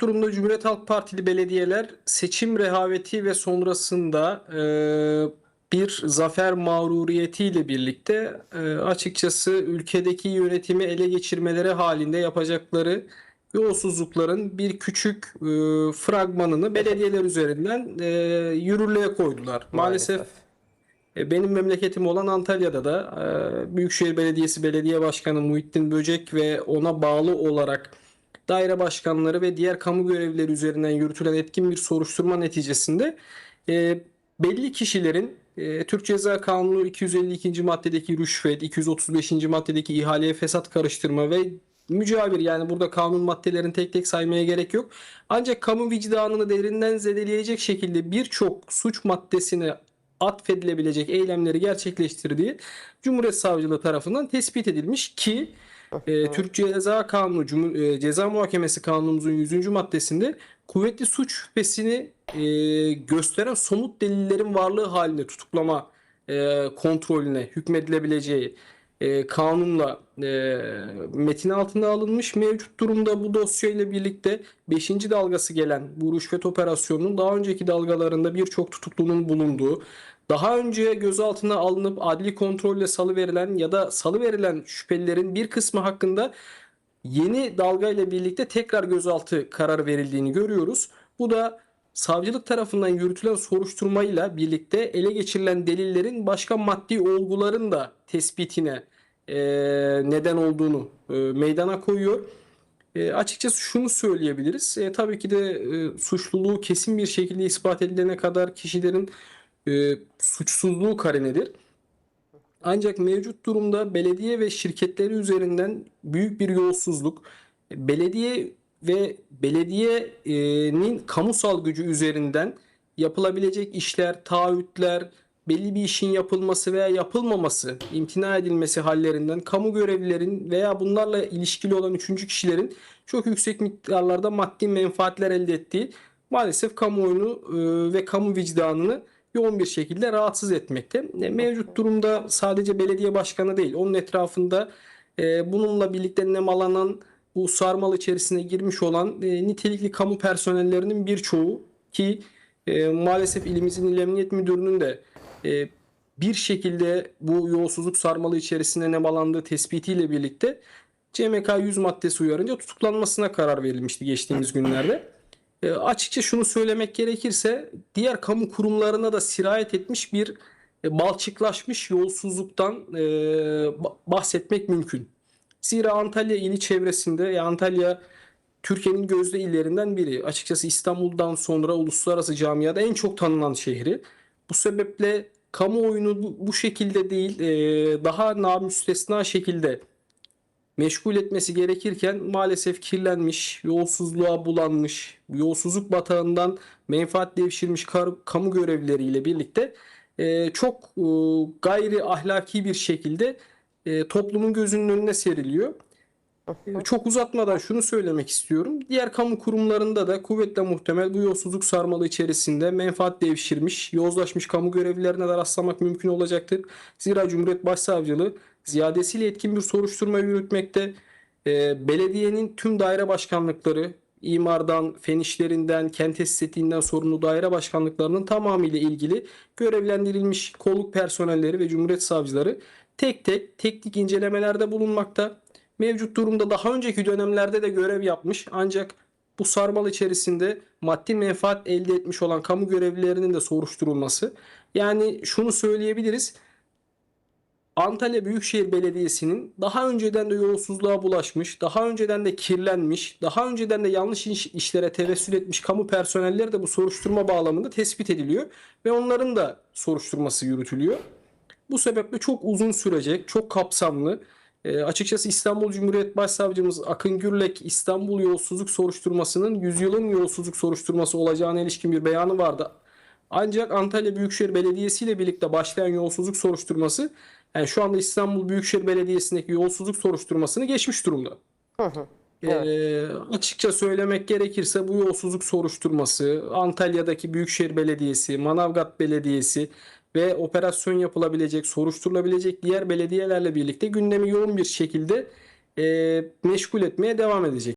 durumda Cumhuriyet Halk Partili belediyeler seçim rehaveti ve sonrasında e, bir zafer mağruriyetiyle birlikte e, açıkçası ülkedeki yönetimi ele geçirmeleri halinde yapacakları yolsuzlukların bir küçük e, fragmanını belediyeler üzerinden e, yürürlüğe koydular. Maalesef e, Benim memleketim olan Antalya'da da e, Büyükşehir Belediyesi Belediye Başkanı Muhittin Böcek ve ona bağlı olarak daire başkanları ve diğer kamu görevlileri üzerinden yürütülen etkin bir soruşturma neticesinde e, belli kişilerin e, Türk Ceza Kanunu 252. maddedeki rüşvet, 235. maddedeki ihaleye fesat karıştırma ve mücavir yani burada kanun maddelerini tek tek saymaya gerek yok. Ancak kamu vicdanını derinden zedeleyecek şekilde birçok suç maddesine atfedilebilecek eylemleri gerçekleştirdiği Cumhuriyet Savcılığı tarafından tespit edilmiş ki e, Türk Ceza Kanunu Cumhur- e, Ceza Muhakemesi Kanunumuzun 100. maddesinde kuvvetli suç şüphesini e, gösteren somut delillerin varlığı halinde tutuklama e, kontrolüne hükmedilebileceği e, kanunla e, metin altına alınmış. Mevcut durumda bu dosyayla birlikte 5. dalgası gelen bu rüşvet operasyonunun daha önceki dalgalarında birçok tutuklunun bulunduğu, daha önce gözaltına alınıp adli kontrolle salıverilen ya da salıverilen şüphelilerin bir kısmı hakkında yeni dalgayla birlikte tekrar gözaltı kararı verildiğini görüyoruz. Bu da savcılık tarafından yürütülen soruşturmayla birlikte ele geçirilen delillerin başka maddi olguların da tespitine e, neden olduğunu e, meydana koyuyor. E, açıkçası şunu söyleyebiliriz. E, tabii ki de e, suçluluğu kesin bir şekilde ispat edilene kadar kişilerin e, suçsuzluğu karinedir. Ancak mevcut durumda belediye ve şirketleri üzerinden büyük bir yolsuzluk, belediye ve belediyenin kamusal gücü üzerinden yapılabilecek işler, taahhütler, belli bir işin yapılması veya yapılmaması, imtina edilmesi hallerinden kamu görevlilerin veya bunlarla ilişkili olan üçüncü kişilerin çok yüksek miktarlarda maddi menfaatler elde ettiği maalesef kamuoyunu e, ve kamu vicdanını yoğun bir şekilde rahatsız etmekte. E, Mevcut durumda sadece belediye başkanı değil, onun etrafında e, bununla birlikte nemalanan bu sarmal içerisine girmiş olan e, nitelikli kamu personellerinin birçoğu ki e, maalesef ilimizin İl Emniyet Müdürü'nün de e, bir şekilde bu yolsuzluk sarmalı içerisine nemalandığı tespitiyle birlikte CMK 100 maddesi uyarınca tutuklanmasına karar verilmişti geçtiğimiz günlerde. E, açıkça şunu söylemek gerekirse diğer kamu kurumlarına da sirayet etmiş bir e, balçıklaşmış yolsuzluktan e, ba- bahsetmek mümkün. Zira Antalya ili çevresinde ya Antalya Türkiye'nin gözde illerinden biri. Açıkçası İstanbul'dan sonra uluslararası camiada en çok tanınan şehri. Bu sebeple kamuoyunu bu, bu şekilde değil e, daha namüstesna şekilde meşgul etmesi gerekirken maalesef kirlenmiş, yolsuzluğa bulanmış, yolsuzluk batağından menfaat devşirmiş kar- kamu görevlileriyle birlikte e, çok e, gayri ahlaki bir şekilde e, toplumun gözünün önüne seriliyor. E, Çok uzatmadan şunu söylemek istiyorum. Diğer kamu kurumlarında da kuvvetle muhtemel bu yolsuzluk sarmalı içerisinde menfaat devşirmiş, yozlaşmış kamu görevlilerine de rastlamak mümkün olacaktır. Zira Cumhuriyet Başsavcılığı ziyadesiyle etkin bir soruşturma yürütmekte. E, belediyenin tüm daire başkanlıkları, imardan, fen işlerinden, kent estetiğinden sorumlu daire başkanlıklarının tamamıyla ilgili görevlendirilmiş kolluk personelleri ve Cumhuriyet savcıları tek tek teknik incelemelerde bulunmakta. Mevcut durumda daha önceki dönemlerde de görev yapmış ancak bu sarmal içerisinde maddi menfaat elde etmiş olan kamu görevlilerinin de soruşturulması. Yani şunu söyleyebiliriz. Antalya Büyükşehir Belediyesi'nin daha önceden de yolsuzluğa bulaşmış, daha önceden de kirlenmiş, daha önceden de yanlış iş- işlere tevessül etmiş kamu personelleri de bu soruşturma bağlamında tespit ediliyor ve onların da soruşturması yürütülüyor. Bu sebeple çok uzun sürecek, çok kapsamlı. E, açıkçası İstanbul Cumhuriyet Başsavcımız Akın Gürlek İstanbul yolsuzluk soruşturmasının yüzyılın yolsuzluk soruşturması olacağına ilişkin bir beyanı vardı. Ancak Antalya Büyükşehir Belediyesi ile birlikte başlayan yolsuzluk soruşturması yani şu anda İstanbul Büyükşehir Belediyesi'ndeki yolsuzluk soruşturmasını geçmiş durumda. Ee, açıkça söylemek gerekirse bu yolsuzluk soruşturması Antalya'daki Büyükşehir Belediyesi, Manavgat Belediyesi ve operasyon yapılabilecek, soruşturulabilecek diğer belediyelerle birlikte gündemi yoğun bir şekilde e, meşgul etmeye devam edecek.